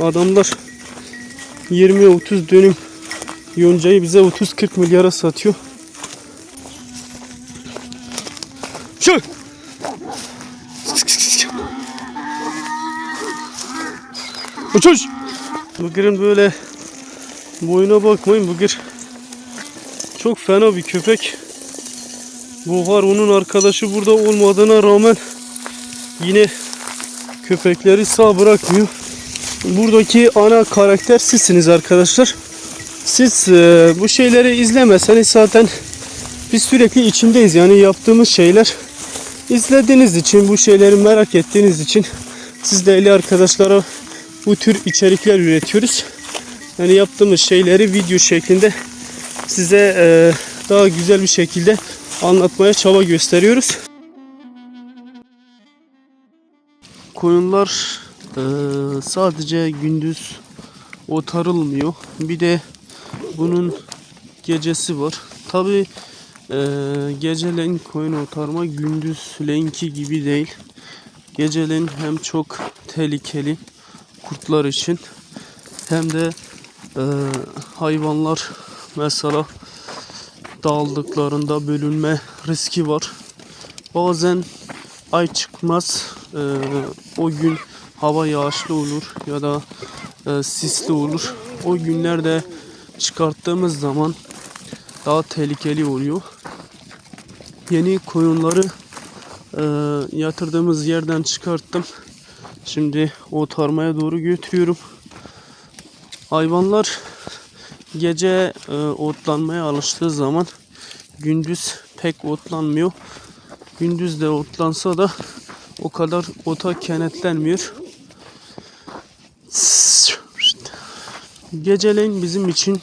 adamlar 20-30 dönüm yoncayı bize 30-40 milyara satıyor. Şu. Uçuş. Bıgır'ın böyle boyuna bakmayın Bıgır. Çok fena bir köpek. Buhar onun arkadaşı burada olmadığına rağmen yine köpekleri sağ bırakmıyor. Buradaki ana karakter sizsiniz arkadaşlar. Siz e, bu şeyleri izlemeseniz zaten biz sürekli içindeyiz. Yani yaptığımız şeyler izlediğiniz için, bu şeyleri merak ettiğiniz için siz değerli arkadaşlara bu tür içerikler üretiyoruz. Yani yaptığımız şeyleri video şeklinde size e, daha güzel bir şekilde anlatmaya çaba gösteriyoruz. Koyunlar e, sadece gündüz otarılmıyor. Bir de bunun gecesi var. Tabi e, geceleyin koyun otarma gündüzleyinki gibi değil. Geceleyin hem çok tehlikeli kurtlar için hem de e, hayvanlar mesela dağıldıklarında bölünme riski var. Bazen ay çıkmaz e, o gün hava yağışlı olur ya da e, sisli olur. O günlerde çıkarttığımız zaman daha tehlikeli oluyor. Yeni koyunları e, yatırdığımız yerden çıkarttım. Şimdi otarmaya doğru götürüyorum. Hayvanlar gece e, otlanmaya alıştığı zaman gündüz pek otlanmıyor. Gündüz de otlansa da o kadar ota kenetlenmiyor. Geceleyin bizim için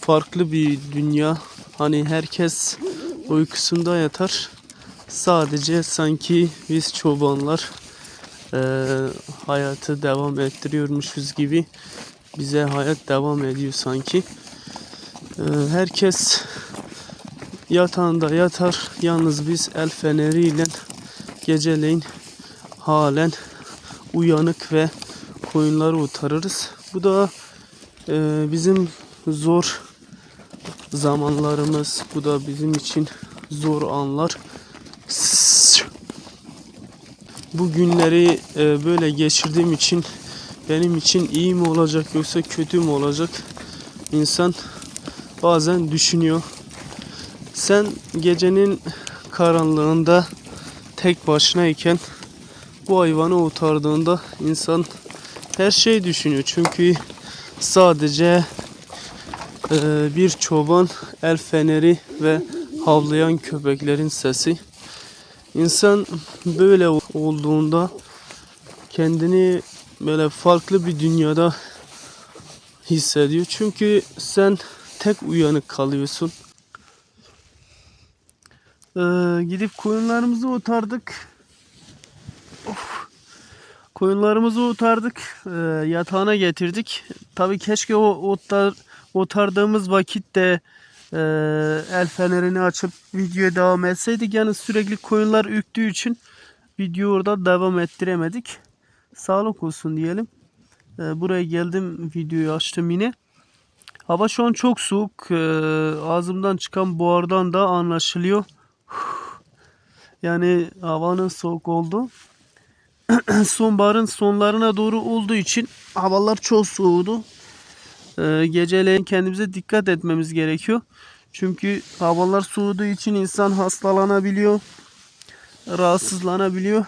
farklı bir dünya. Hani herkes uykusunda yatar. Sadece sanki biz çobanlar eee, hayatı devam ettiriyormuşuz gibi bize hayat devam ediyor sanki. Eee, herkes yatağında yatar. Yalnız biz el feneriyle geceleyin halen uyanık ve koyunları utarırız. Bu da eee, bizim zor zamanlarımız. Bu da bizim için zor anlar. Bu günleri e, böyle geçirdiğim için benim için iyi mi olacak yoksa kötü mü olacak? İnsan bazen düşünüyor. Sen gecenin karanlığında tek başınayken bu hayvanı otardığında insan her şey düşünüyor. Çünkü sadece e, bir çoban el feneri ve havlayan köpeklerin sesi. İnsan böyle olduğunda kendini böyle farklı bir dünyada hissediyor. Çünkü sen tek uyanık kalıyorsun. Ee, gidip koyunlarımızı otardık. Of. Koyunlarımızı otardık. Ee, yatağına getirdik. Tabii keşke o otlar otardığımız vakitte e, el fenerini açıp videoya devam etseydik. Yani sürekli koyunlar ürktüğü için video orada devam ettiremedik. Sağlık olsun diyelim. E, buraya geldim videoyu açtım yine. Hava şu an çok soğuk. E, ağzımdan çıkan buhardan da anlaşılıyor. Yani havanın soğuk oldu. Sonbaharın sonlarına doğru olduğu için havalar çok soğudu. Ee, geceleyin kendimize dikkat etmemiz gerekiyor. Çünkü havalar soğuduğu için insan hastalanabiliyor. Rahatsızlanabiliyor.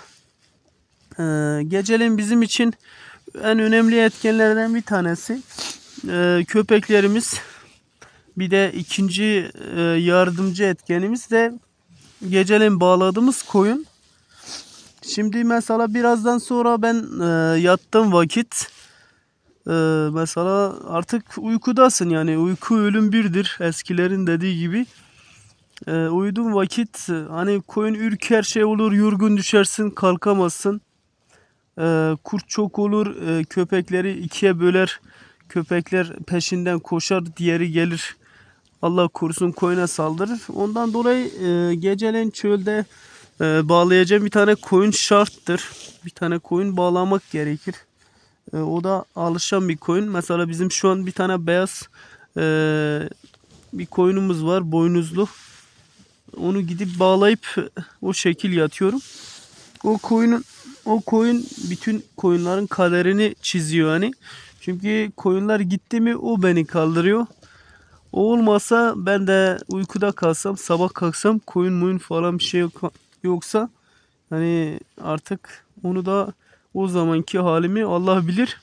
Ee, geceleyin bizim için en önemli etkenlerden bir tanesi e, köpeklerimiz. Bir de ikinci e, yardımcı etkenimiz de geceleyin bağladığımız koyun. Şimdi mesela birazdan sonra ben e, yattığım vakit e, mesela artık uykudasın yani uyku ölüm birdir eskilerin dediği gibi. E, uyuduğun vakit hani koyun ürker şey olur yorgun düşersin kalkamazsın. E, kurt çok olur e, köpekleri ikiye böler köpekler peşinden koşar diğeri gelir Allah korusun koyuna saldırır. Ondan dolayı e, geceleyin çölde e, bağlayacağım bir tane koyun şarttır. Bir tane koyun bağlamak gerekir. E, o da alışan bir koyun. Mesela bizim şu an bir tane beyaz e, bir koyunumuz var boynuzlu. Onu gidip bağlayıp o şekil yatıyorum. O koyunun o koyun bütün koyunların kaderini çiziyor hani. Çünkü koyunlar gitti mi o beni kaldırıyor. O olmasa ben de uykuda kalsam sabah kalksam koyun muyun falan bir şey yok, yoksa hani artık onu da o zamanki halimi Allah bilir.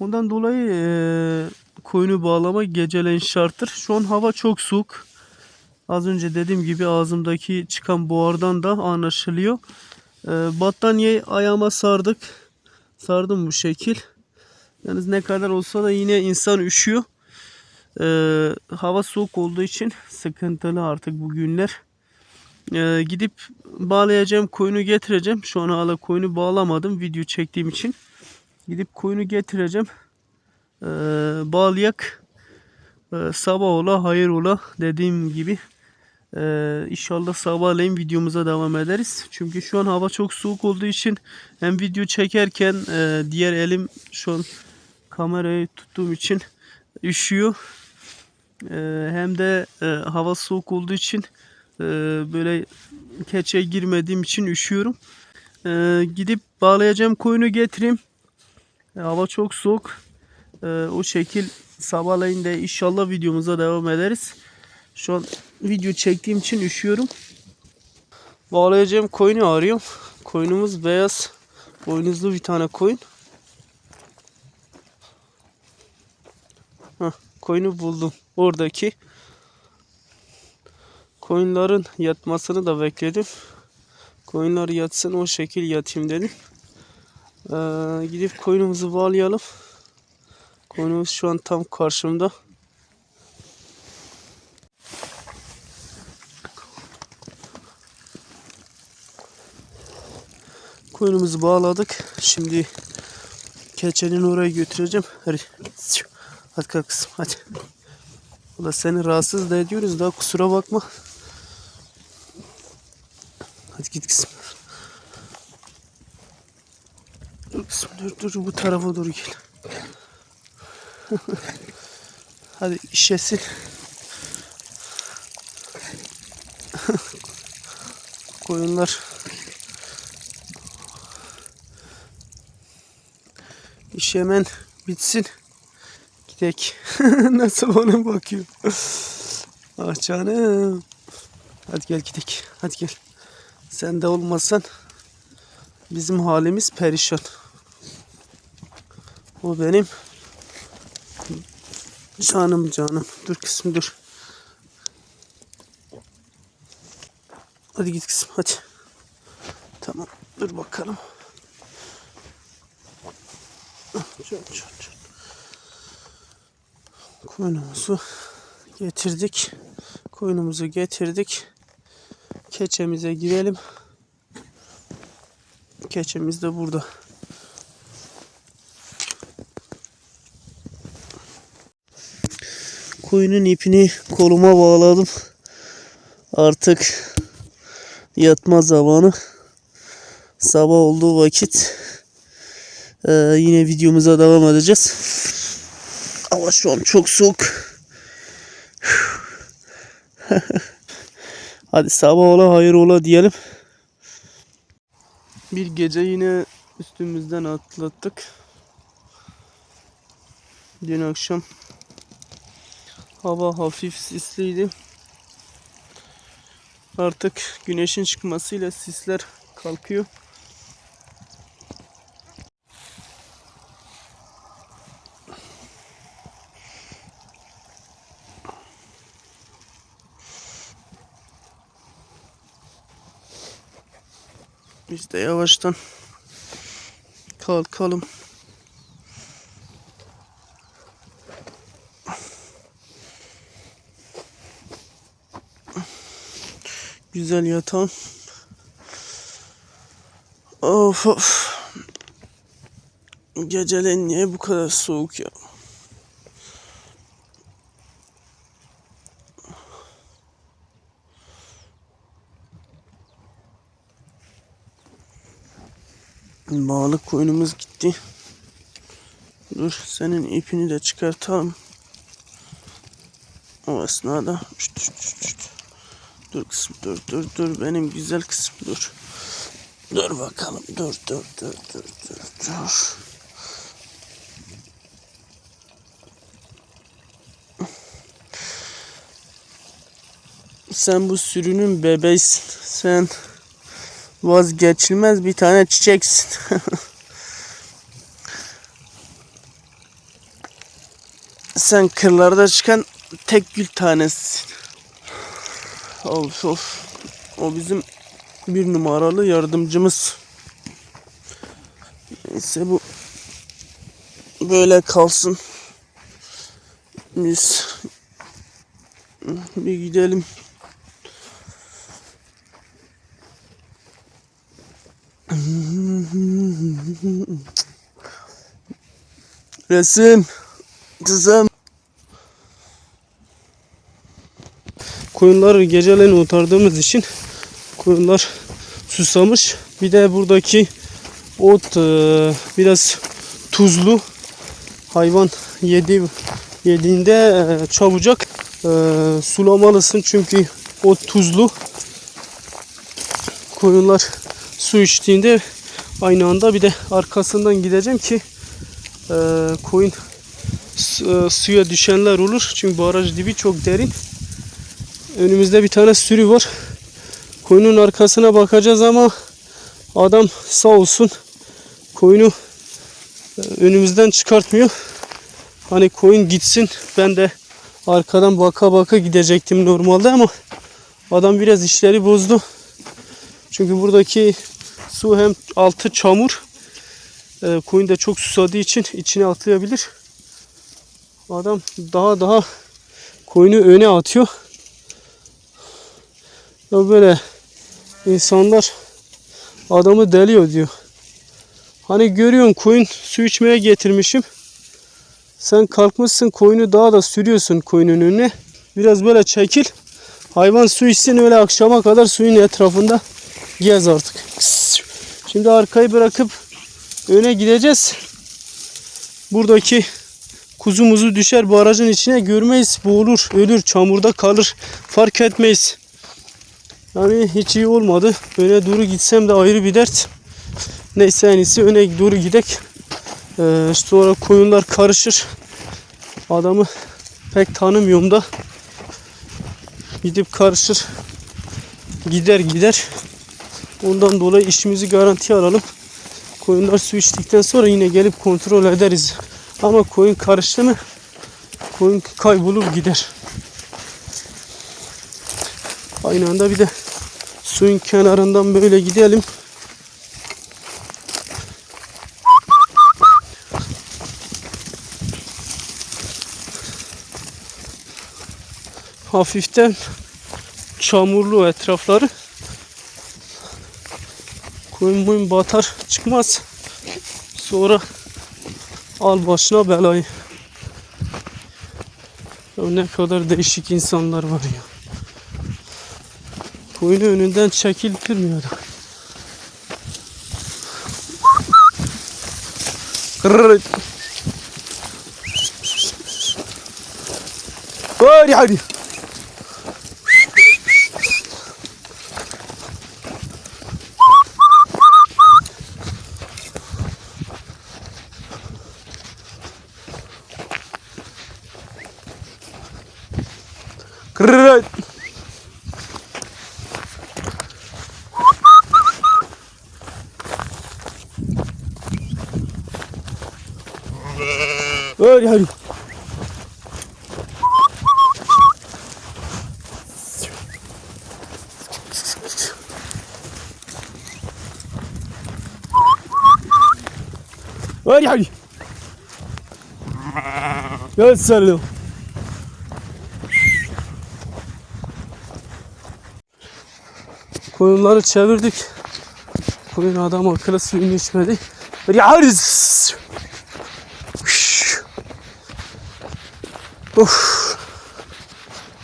Ondan dolayı eee koyunu bağlama geceleyin şarttır. Şu an hava çok soğuk. Az önce dediğim gibi ağzımdaki çıkan buhardan da anlaşılıyor. Eee battaniyeyi ayağıma sardık. Sardım bu şekil. Yalnız ne kadar olsa da yine insan üşüyor. Eee, hava soğuk olduğu için sıkıntılı artık bu günler. Eee, gidip bağlayacağım koyunu getireceğim. Şu an hala koyunu bağlamadım video çektiğim için. Gidip koyunu getireceğim. Eee bağlayak. Eee, sabah ola hayır ola dediğim gibi. Eee inşallah sabahleyin videomuza devam ederiz. Çünkü şu an hava çok soğuk olduğu için hem video çekerken eee, diğer elim şu an kamerayı tuttuğum için üşüyor. Eee, hem de eee, hava soğuk olduğu için eee, böyle keçe girmediğim için üşüyorum. Eee, gidip bağlayacağım koyunu getireyim. E, hava çok soğuk. Eee, o şekil sabahleyin de inşallah videomuza devam ederiz. Şu an video çektiğim için üşüyorum. Bağlayacağım koyunu arıyorum. Koyunumuz beyaz. Boynuzlu bir tane koyun. Hah, koyunu buldum. Oradaki. Koyunların yatmasını da bekledim. Koyunlar yatsın o şekil yatayım dedim. Ee, gidip koyunumuzu bağlayalım. Koyunumuz şu an tam karşımda. Koyunumuzu bağladık. Şimdi keçenin oraya götüreceğim. Hadi. Hadi kalk kızım hadi. Ulan seni rahatsız da ediyoruz daha kusura bakma. Hadi git kızım. Dur dur dur bu tarafa doğru gel. Hadi işesin. Koyunlar iş hemen bitsin. Gidek. Nasıl bana bakıyor. ah canım. Hadi gel gidek. Hadi gel. Sen de olmasan bizim halimiz perişan. O benim canım canım. Dur kızım dur. Hadi git kızım hadi. Tamam dur bakalım. Çok çok çok. Koyunumuzu getirdik. Koyunumuzu getirdik. Keçemize girelim. Keçemiz de burada. Koyunun ipini koluma bağladım. Artık yatma zamanı. Sabah olduğu vakit ee, yine videomuza devam edeceğiz. Hava şu an çok soğuk. Hadi sabah ola hayır ola diyelim. Bir gece yine üstümüzden atlattık. Dün akşam hava hafif sisliydi. Artık güneşin çıkmasıyla sisler kalkıyor. Biz de yavaştan kalkalım. Güzel yatalım. Of of. Geceleyin niye bu kadar soğuk ya? Bağlı koyunumuz gitti. Dur senin ipini de çıkartalım. O esnada şşt, şşt, şşt. dur kızım dur dur dur benim güzel kızım dur. Dur bakalım dur dur dur dur dur dur. Sen bu sürünün bebeğisin. Sen vazgeçilmez bir tane çiçeksin. Sen kırlarda çıkan tek gül tanesisin. Of of. O bizim bir numaralı yardımcımız. Neyse bu böyle kalsın. Biz bir gidelim. Resim. Kızım. Koyunları geceleyin otardığımız için koyunlar susamış. Bir de buradaki ot e, biraz tuzlu. Hayvan yedi yediğinde e, çabucak e, sulamalısın çünkü ot tuzlu. Koyunlar su içtiğinde aynı anda bir de arkasından gideceğim ki e, koyun e, suya düşenler olur. Çünkü baraj dibi çok derin. Önümüzde bir tane sürü var. Koyunun arkasına bakacağız ama adam sağ olsun koyunu e, önümüzden çıkartmıyor. Hani koyun gitsin ben de arkadan baka baka gidecektim normalde ama adam biraz işleri bozdu. Çünkü buradaki su hem altı çamur e, koyun da çok susadığı için içine atlayabilir. Adam daha daha koyunu öne atıyor. Ya böyle insanlar adamı deliyor diyor. Hani görüyorsun koyun su içmeye getirmişim. Sen kalkmışsın koyunu daha da sürüyorsun koyunun önüne. Biraz böyle çekil. Hayvan su içsin öyle akşama kadar suyun etrafında gez artık. Şimdi arkayı bırakıp öne gideceğiz. Buradaki kuzumuzu düşer barajın içine görmeyiz. Boğulur, ölür, çamurda kalır. Fark etmeyiz. Yani hiç iyi olmadı. Öne doğru gitsem de ayrı bir dert. Neyse en iyisi öne doğru gidek. Ee, sonra koyunlar karışır. Adamı pek tanımıyorum da. Gidip karışır. Gider gider. Ondan dolayı işimizi garantiye alalım. Koyunlar su içtikten sonra yine gelip kontrol ederiz. Ama koyun karıştı mı koyun kaybolur gider. Aynı anda bir de suyun kenarından böyle gidelim. Hafiften çamurlu etrafları. Koyun boyun batar çıkmaz. Sonra al başına belayı. Ya ne kadar değişik insanlar var ya. Koyunu önünden çekiltirmiyor da. Kırrrr. Hadi hadi. Kırrrr. Hadi hadi. Hadi hadi. Gel sarılım. Koyunları çevirdik. Koyun adam akıllı suyunu içmedi. Yarız. Of.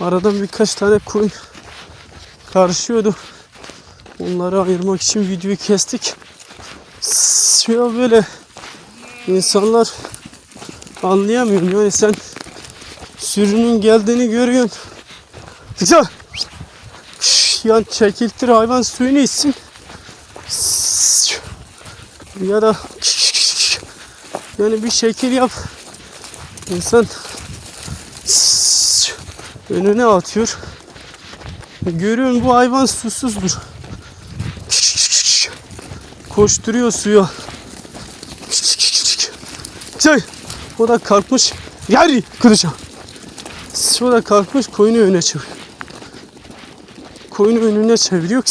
Aradan birkaç tane koyun karışıyordu. Onları ayırmak için videoyu kestik. Ya böyle insanlar anlayamıyorum yani sen sürünün geldiğini görüyorsun. Güzel. Yan çekiltir hayvan suyunu içsin. Ya da yani bir şekil yap. İnsan önüne atıyor. Görüyorsun bu hayvan susuzdur. Koşturuyor suya. Şey, o da kalkmış. Yer kıracağım. O da kalkmış koyunu öne çeviriyor. Koyunu önüne çeviriyor.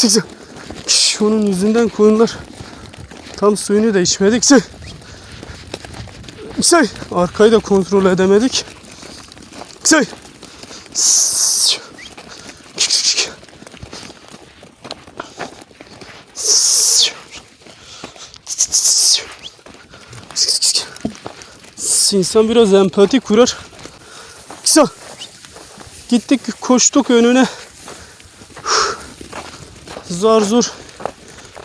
Şş, Onun yüzünden koyunlar tam suyunu da içmedik. Şey, arkayı da kontrol edemedik. Şey, İnsan biraz empati kurar. Güzel. Gittik koştuk önüne. Zar zor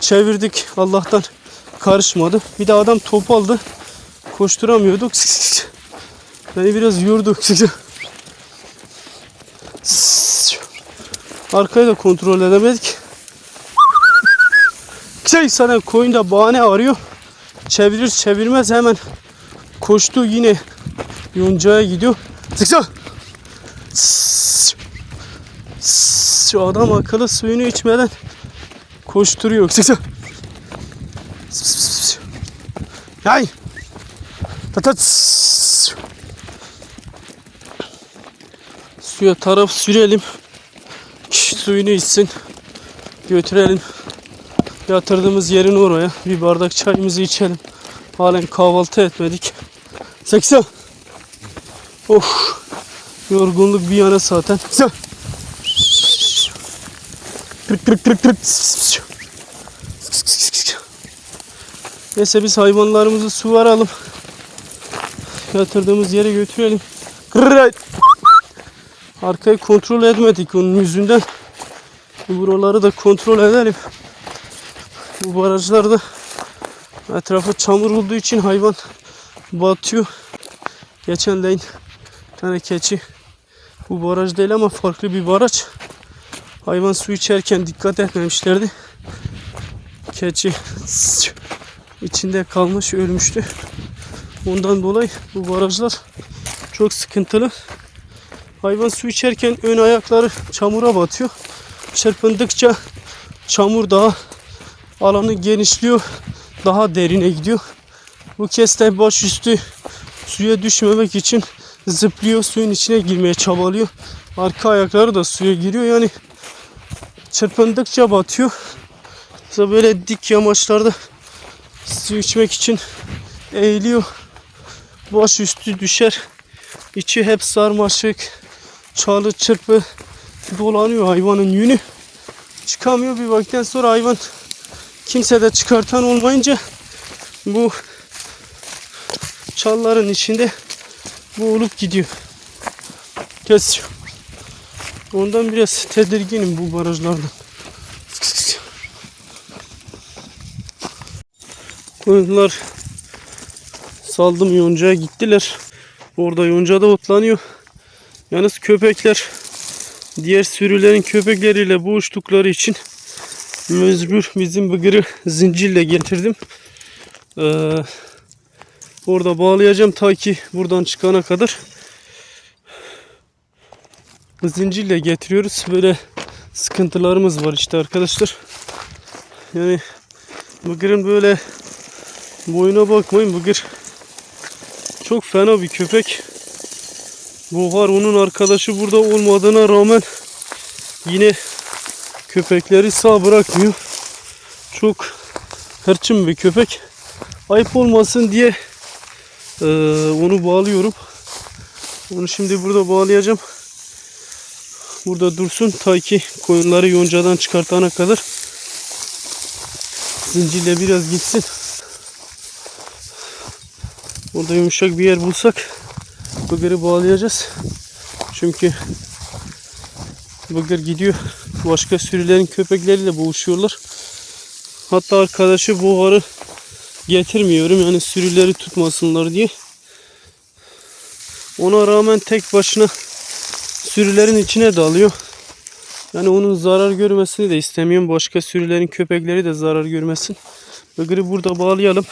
çevirdik. Allah'tan karışmadı. Bir de adam top aldı. Koşturamıyorduk. Beni biraz yordu. Arkayı da kontrol edemedik. Şey sana koyunda bahane arıyor. Çevirir çevirmez hemen koştu yine yoncaya gidiyor. Sıksa. Şu adam akıllı suyunu içmeden koşturuyor. Sıksa. Yay. Tatat. Suya taraf sürelim. Şş, Suyunu içsin. Götürelim. Yatırdığımız yerin oraya. Bir bardak çayımızı içelim. Halen kahvaltı etmedik. 80. Of. Yorgunluk bir yana zaten. Güzel. Kırık kırık kırık kırık. Neyse biz hayvanlarımızı su varalım. Yatırdığımız yere götürelim. Kırık. Arkayı kontrol etmedik onun yüzünden. Buraları da kontrol edelim. Bu barajlarda etrafı çamur olduğu için hayvan batıyor. Geçen bir tane keçi bu baraj değil ama farklı bir baraj. Hayvan su içerken dikkat etmemişlerdi. Keçi içinde kalmış ölmüştü. Ondan dolayı bu barajlar çok sıkıntılı. Hayvan su içerken ön ayakları çamura batıyor. Çırpındıkça çamur daha alanı genişliyor. Daha derine gidiyor. Bu kez de başüstü suya düşmemek için zıplıyor. Suyun içine girmeye çabalıyor. Arka ayakları da suya giriyor. Yani çırpındıkça batıyor. Mesela böyle dik yamaçlarda su içmek için eğiliyor. Başüstü düşer. İçi hep sarmaşık, çalı çırpı dolanıyor hayvanın yünü. Çıkamıyor bir vakitten sonra hayvan kimse de çıkartan olmayınca bu çalların içinde boğulup gidiyor. Kesiyor. Ondan biraz tedirginim bu barajlardan. Koyunlar saldım yoncaya gittiler. Orada yoncada otlanıyor. Yalnız köpekler diğer sürülerin köpekleriyle boğuştukları için mecbur bizim bıgırı zincirle getirdim. Ee, orada bağlayacağım ta ki buradan çıkana kadar. Zincirle getiriyoruz. Böyle sıkıntılarımız var işte arkadaşlar. Yani bıgırın böyle boyuna bakmayın bıgır çok fena bir köpek. Buhar onun arkadaşı burada olmadığına rağmen yine köpekleri sağ bırakmıyor. Çok hırçın bir köpek. Ayıp olmasın diye e, onu bağlıyorum. Onu şimdi burada bağlayacağım. Burada dursun ta ki koyunları yoncadan çıkartana kadar zincirle biraz gitsin. Burada yumuşak bir yer bulsak bıgırı bağlayacağız. Çünkü bıgır gidiyor. Başka sürülerin köpekleriyle boğuşuyorlar. Hatta arkadaşı buharı getirmiyorum yani sürüleri tutmasınlar diye. Ona rağmen tek başına sürülerin içine dalıyor. Yani onun zarar görmesini de istemiyorum. Başka sürülerin köpekleri de zarar görmesin. Bıgırı burada bağlayalım.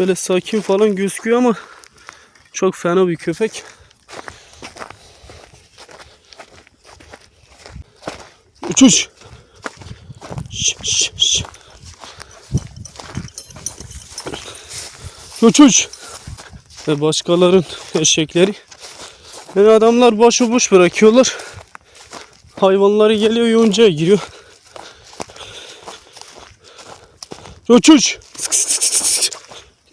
Böyle sakin falan gözüküyor ama çok fena bir köpek. Uç uç. Şş, şş, şş. Uç uç. Ve başkaların eşekleri. Yani adamlar başıboş bırakıyorlar. Hayvanları geliyor yoncaya giriyor. Uç uç. Sık sık sık sık sık.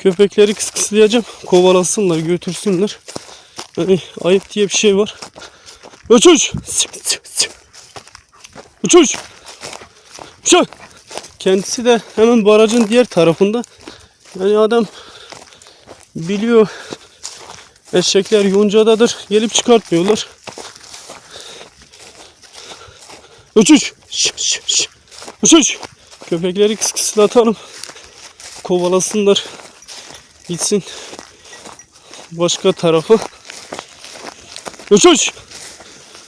Köpekleri kıskıslayacağım. Kovalasınlar, götürsünler. Yani ayıp diye bir şey var. Uç uç. Sık sık sık. Uç uç. Şu. Kendisi de hemen barajın diğer tarafında. Yani adam biliyor eşekler yoncadadır. Gelip çıkartmıyorlar. Uç uç. Şş, şş, şş. Uç uç. Köpekleri kıskıslatalım. Kovalasınlar. Gitsin başka tarafa. Uç uç.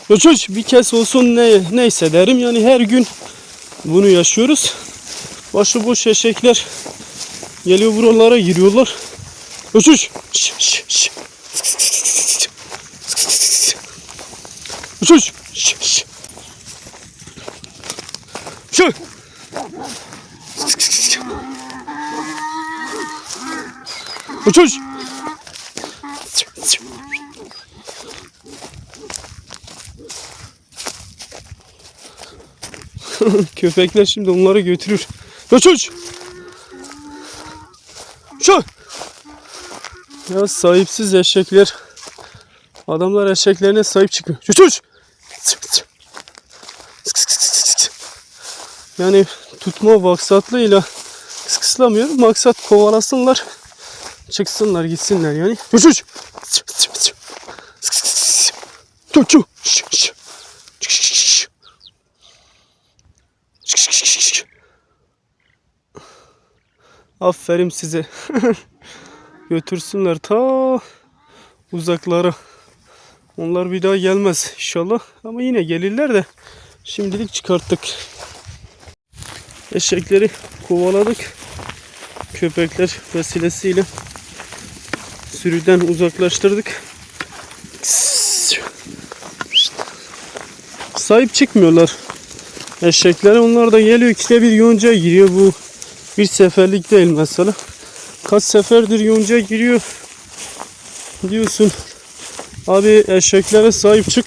Uç uç. Bir kez olsun ne, neyse derim. Yani her gün bunu yaşıyoruz. Başıboş eşekler geliyor buralara giriyorlar. Uç uç. Şş, şş, şş. Uç uç. Şş, şş. Şu. Uç uç. Köpekler şimdi onları götürür. Uç uç. Şu. Ya sahipsiz eşekler. Adamlar eşeklerine sahip çıkıyor. Uç uç. Yani tutma maksatlığıyla kıskıslamıyor. Maksat kovalasınlar. Çıksınlar gitsinler yani. Uç uç. Çu çu. Şş, şş. Şş, şş, şş. Şş, şş, şş, şş. Aferin size. Götürsünler ta uzaklara. Onlar bir daha gelmez inşallah. Ama yine gelirler de şimdilik çıkarttık. Eşekleri kovaladık. Köpekler vesilesiyle sürüden uzaklaştırdık. Sahip çıkmıyorlar. Eşeklere onlar da geliyor ikide bir yonca giriyor bu bir seferlik değil mesela. Kaç seferdir yonca giriyor diyorsun. Abi eşeklere sahip çık.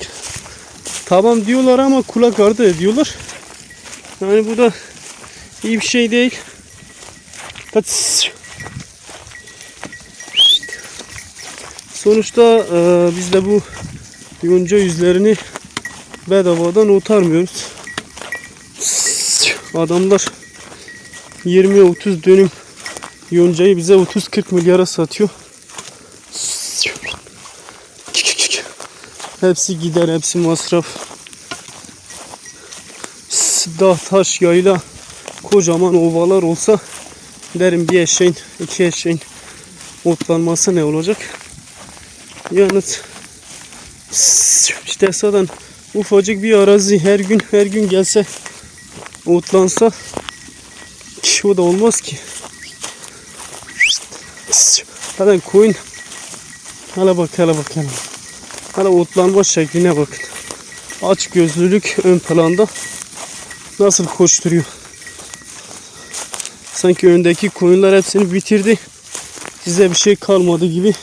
Tamam diyorlar ama kulak ardı ediyorlar. Yani bu da iyi bir şey değil. Pats. Sonuçta e, biz de bu yonca yüzlerini bedavadan otarmıyoruz. Adamlar 20-30 dönüm yoncayı bize 30-40 milyara satıyor. Hepsi gider, hepsi masraf. Dağ, taş, yayla, kocaman ovalar olsa derim bir eşeğin, iki eşeğin otlanması ne olacak? Yalnız işte zaten ufacık bir arazi her gün her gün gelse otlansa o da olmaz ki. Zaten koyun hala bak hala bak hala. Hala otlanma şekline bakın. Aç gözlülük ön planda nasıl koşturuyor. Sanki öndeki koyunlar hepsini bitirdi. Size bir şey kalmadı gibi.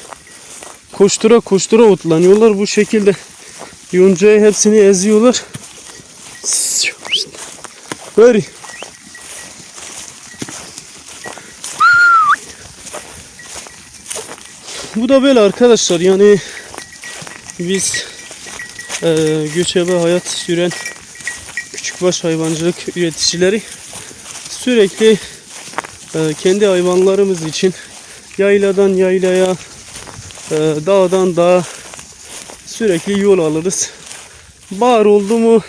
Koştura koştura otlanıyorlar bu şekilde. Yoncayı hepsini eziyorlar. Ver. Bu da böyle arkadaşlar yani biz e, göçebe hayat süren küçükbaş hayvancılık üreticileri sürekli e, kendi hayvanlarımız için yayladan yaylaya e, dağdan dağa sürekli yol alırız. Bahar oldu mu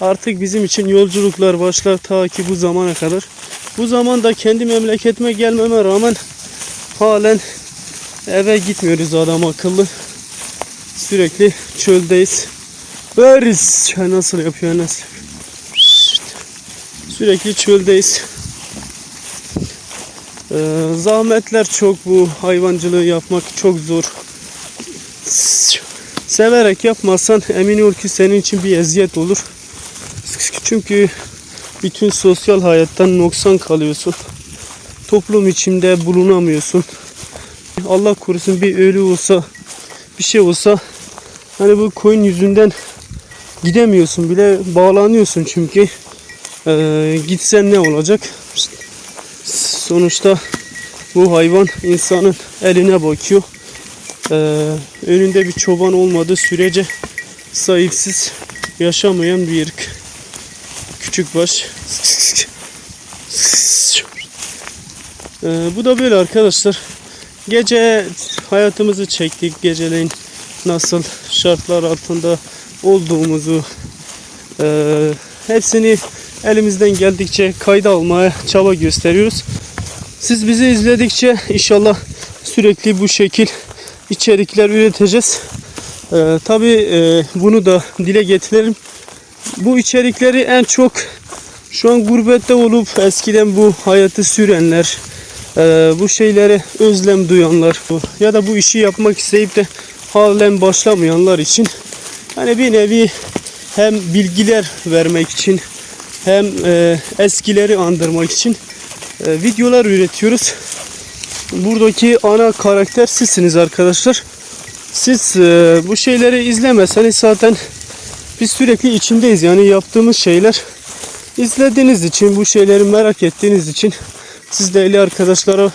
artık bizim için yolculuklar başlar ta ki bu zamana kadar. Bu zamanda kendi memleketime gelmeme rağmen halen eve gitmiyoruz adam akıllı. Sürekli çöldeyiz. Bariz. Ya Nasıl yapıyor nasıl? Sürekli çöldeyiz. Ee, zahmetler çok bu hayvancılığı yapmak çok zor. Severek yapmazsan emin ol ki senin için bir eziyet olur. Çünkü bütün sosyal hayattan noksan kalıyorsun. Toplum içinde bulunamıyorsun. Allah korusun bir ölü olsa bir şey olsa hani bu koyun yüzünden gidemiyorsun bile bağlanıyorsun çünkü Ee, gitsen ne olacak sonuçta bu hayvan insanın eline bakıyor Ee, önünde bir çoban olmadığı sürece sahipsiz yaşamayan bir ırk küçük baş Ee, bu da böyle arkadaşlar Gece hayatımızı çektik. Geceleyin nasıl şartlar altında olduğumuzu e, hepsini elimizden geldikçe kayda almaya çaba gösteriyoruz. Siz bizi izledikçe inşallah sürekli bu şekil içerikler üreteceğiz. E, Tabi bunu da dile getirelim. Bu içerikleri en çok şu an gurbette olup eskiden bu hayatı sürenler, ee, bu şeylere özlem duyanlar ya da bu işi yapmak isteyip de halen başlamayanlar için hani bir nevi hem bilgiler vermek için hem e, eskileri andırmak için e, videolar üretiyoruz. Buradaki ana karakter sizsiniz arkadaşlar. Siz e, bu şeyleri izlemeseniz zaten biz sürekli içindeyiz. Yani yaptığımız şeyler izlediğiniz için, bu şeyleri merak ettiğiniz için siz değerli arkadaşlara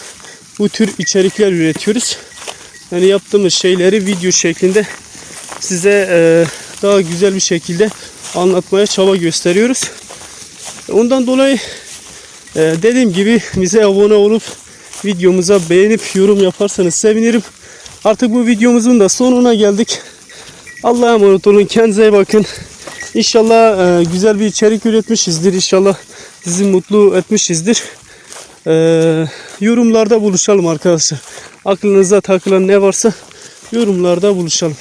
bu tür içerikler üretiyoruz. Yani yaptığımız şeyleri video şeklinde size e, daha güzel bir şekilde anlatmaya çaba gösteriyoruz. Ondan dolayı e, dediğim gibi bize abone olup videomuza beğenip yorum yaparsanız sevinirim. Artık bu videomuzun da sonuna geldik. Allah'a emanet olun. Kendinize bakın. İnşallah e, güzel bir içerik üretmişizdir. İnşallah sizi mutlu etmişizdir. Ee, yorumlarda buluşalım arkadaşlar. Aklınıza takılan ne varsa yorumlarda buluşalım.